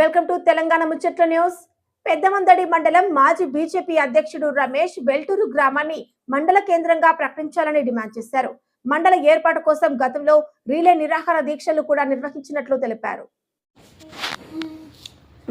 Welcome to Telangana Muchatla news. Peddamandadi మండలం మాజీ BJP అధ్యక్షుడు రమేష్ వెల్టూరు గ్రామాన్ని మండల కేంద్రంగా ప్రకటించాలని డిమాండ్ చేశారు. మండల ఏర్పాటు కోసం గతంలో రీలే నిరాహార దీక్షలు కూడా నిర్వహించినట్లు తెలిపారు.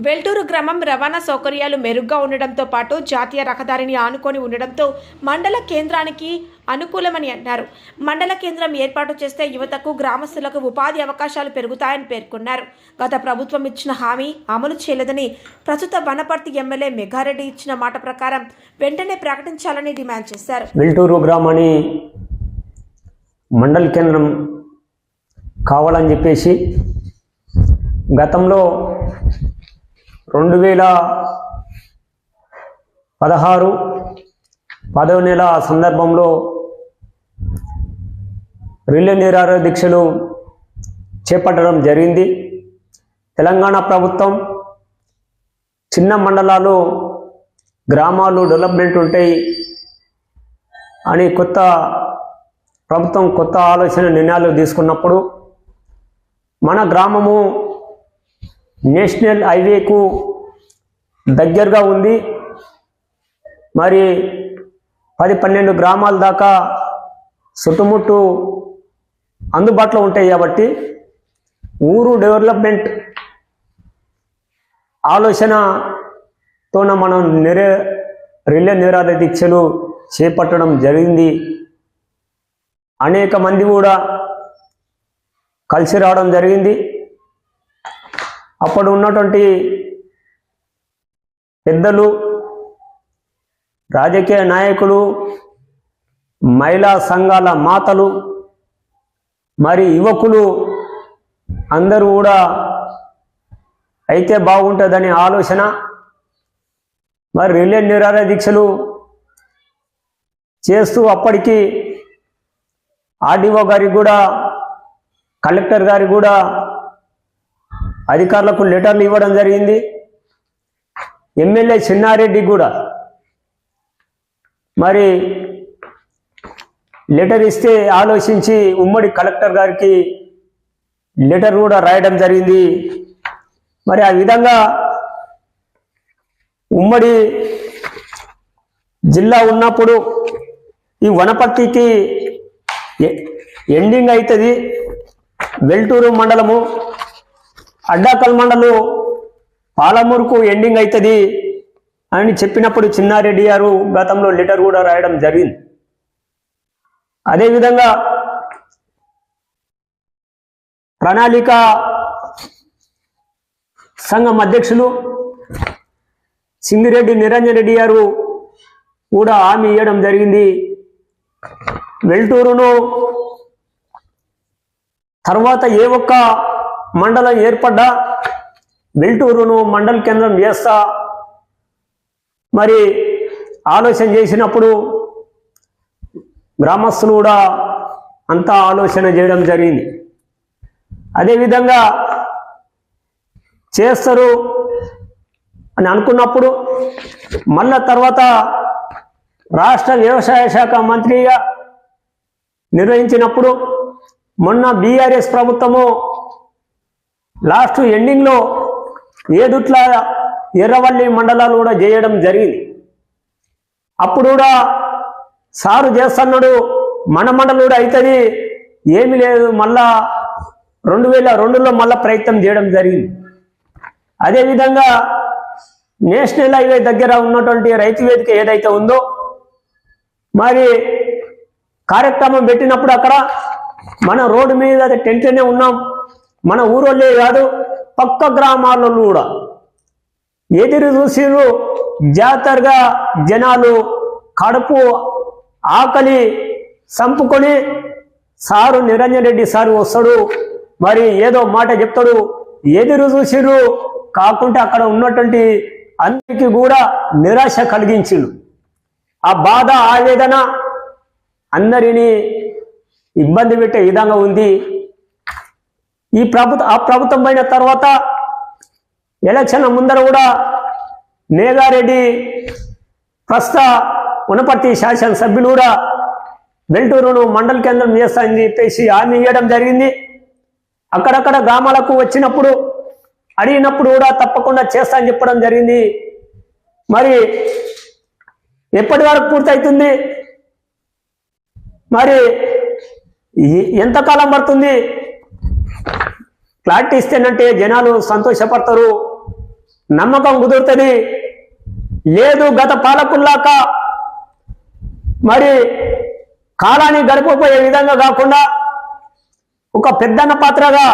వెల్టూరు గ్రామం రవాణా సౌకర్యాలు మెరుగ్గా ఉండడంతో పాటు జాతీయ రహదారిని ఆనుకొని ఉండడంతో మండల కేంద్రానికి అనుకూలమని అన్నారు. మండల కేంద్రం ఏర్పాటు చేస్తే యువతకు గ్రామస్తులకు ఉపాధి అవకాశాలు పెరుగుతాయని పేర్కొన్నారు. గత ప్రభుత్వం ఇచ్చిన హామీ అమలు చేయలేదని ప్రస్తుత వనపర్తి ఎమ్మెల్యే మెగారెడ్డి ఇచ్చిన మాట ప్రకారం వెంటనే ప్రకటించాలని డిమాండ్ చేశారు. వెల్టూరు గ్రామాన్ని మండల కేంద్రం కావాలని చెప్పేసి గతంలో రెండు వేల పదహారు పదవ నెల సందర్భంలో రిలే నిరార దీక్షలు చేపట్టడం జరిగింది. తెలంగాణ ప్రభుత్వం చిన్న మండలాలు గ్రామాలు డెవలప్మెంట్ ఉంటాయి అని కొత్త ప్రభుత్వం కొత్త ఆలోచన నిర్ణయాలు తీసుకున్నప్పుడు మన గ్రామము నేషనల్ హైవేకు దగ్గరగా ఉంది. మరి పది పన్నెండు గ్రామాల దాకా చుట్టుముట్టు అందుబాటులో ఉంటాయి కాబట్టి ఊరు డెవలప్మెంట్ ఆలోచనతోన మనం నిరే రిలే నిరాధ దీక్షలు చేపట్టడం జరిగింది. అనేక మంది కూడా కలిసి రావడం జరిగింది. అప్పుడు ఉన్నటువంటి పెద్దలు రాజకీయ నాయకులు మహిళా సంఘాల మాతలు మరి యువకులు అందరూ కూడా అయితే బాగుంటుందనే ఆలోచన. మరి రిలే నిరాహార దీక్షలు చేస్తూ అప్పటికి ఆర్డీఓ గారికి కూడా కలెక్టర్ గారికి కూడా అధికారులకు లెటర్లు ఇవ్వడం జరిగింది. ఎమ్మెల్యే చిన్నారెడ్డి కూడా మరి లెటర్ ఇస్తే ఆలోచించి ఉమ్మడి కలెక్టర్ గారికి లెటర్ కూడా రాయడం జరిగింది. మరి ఆ విధంగా ఉమ్మడి జిల్లా ఉన్నప్పుడు ఈ వనపర్తికి ఎ- ఎండింగ్ అవుతుంది వెల్టూరు మండలము అడ్డా కల్మండలు పాలమూరుకు ఎండింగ్ అవుతుంది అని చెప్పినప్పుడు చిన్నారెడ్డి గారు గతంలో లెటర్ కూడా రాయడం జరిగింది. అదేవిధంగా ప్రణాళిక సంఘం అధ్యక్షులు సింగిరెడ్డి నిరంజన్ రెడ్డి గారు కూడా హామీ ఇవ్వడం జరిగింది. వెల్టూరును తర్వాత ఏ ఒక్క మండలం ఏర్పడ్డా వెల్టూరును మండల కేంద్రం చేస్తా మరి ఆలోచన చేసినప్పుడు గ్రామస్తులు కూడా అంతా ఆలోచన చేయడం జరిగింది. అదేవిధంగా చేస్తారు అని అనుకున్నప్పుడు మళ్ళా తర్వాత రాష్ట్ర వ్యవసాయ శాఖ మంత్రిగా నిర్వహించినప్పుడు మొన్న బీఆర్ఎస్ ప్రభుత్వము లాస్ట్ ఎండింగ్లో ఏదుట్లా ఎర్రవల్లి మండలాలు కూడా చేయడం జరిగింది. అప్పుడు కూడా సారు చేస్తున్నాడు మన మండలం కూడా అవుతుంది ఏమీ లేదు మళ్ళా రెండు వేల రెండులో మళ్ళా ప్రయత్నం చేయడం జరిగింది. అదేవిధంగా నేషనల్ హైవే దగ్గర ఉన్నటువంటి రైతు వేదిక ఏదైతే ఉందో మరి కార్యక్రమం పెట్టినప్పుడు అక్కడ మన రోడ్డు మీద టెంట్లోనే ఉన్నాం. మన ఊరోళ్ళే కాదు పక్క గ్రామాలలో కూడా. ఎదురు చూసిరు జాతరగా జనాలు కడుపు ఆకలి చంపుకొని సారు నిరంజన్ రెడ్డి సారు వస్తాడు మరి ఏదో మాట చెప్తాడు. ఎదురు చూసిరు కాకుంటే అక్కడ ఉన్నటువంటి అందరికీ కూడా నిరాశ కలిగించిండు ఆ బాధ ఆవేదన అందరినీ ఇబ్బంది పెట్టే విధంగా ఉంది. ఈ ప్రభుత్వ ఆ ప్రభుత్వం పైన తర్వాత ఎలక్షన్ ముందర కూడా మేఘారెడ్డి ప్రస్తుత ఉనపర్తి శాసనసభ్యులు కూడా వెల్టూరును మండల కేంద్రం చేస్తానని చెప్పేసి హామీ ఇవ్వడం జరిగింది. అక్కడక్కడ గ్రామాలకు వచ్చినప్పుడు అడిగినప్పుడు కూడా తప్పకుండా చేస్తా అని చెప్పడం జరిగింది. మరి ఎప్పటి వరకు పూర్తవుతుంది? మరి ఎంతకాలం పడుతుంది? క్లారిటీ ఇస్తేనంటే జనాలు సంతోషపడతారు. నమ్మకం కుదురుతుంది. లేదు గత పాలకుల్లాక మరి కాలాన్ని గడిపోయే విధంగా కాకుండా ఒక పెద్దన్న పాత్రగా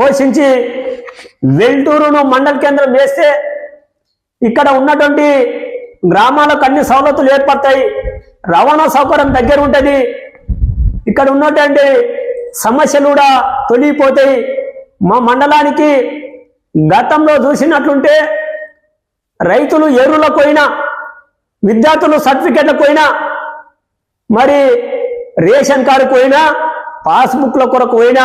పోషించి వెల్టూరును మండల కేంద్రం వేస్తే ఇక్కడ ఉన్నటువంటి గ్రామాలకు అన్ని సవలతులు ఏర్పడతాయి. రవాణా సౌకర్యం దగ్గర ఉంటుంది. ఇక్కడ ఉన్నటువంటి సమస్యలు కూడా తొలగిపోతాయి. మా మండలానికి గతంలో చూసినట్లుంటే రైతులు ఎరువులకు పోయినా విద్యార్థులు సర్టిఫికెట్లకు పోయినా మరి రేషన్ కార్డు పోయినా పాస్బుక్ల కొరకు పోయినా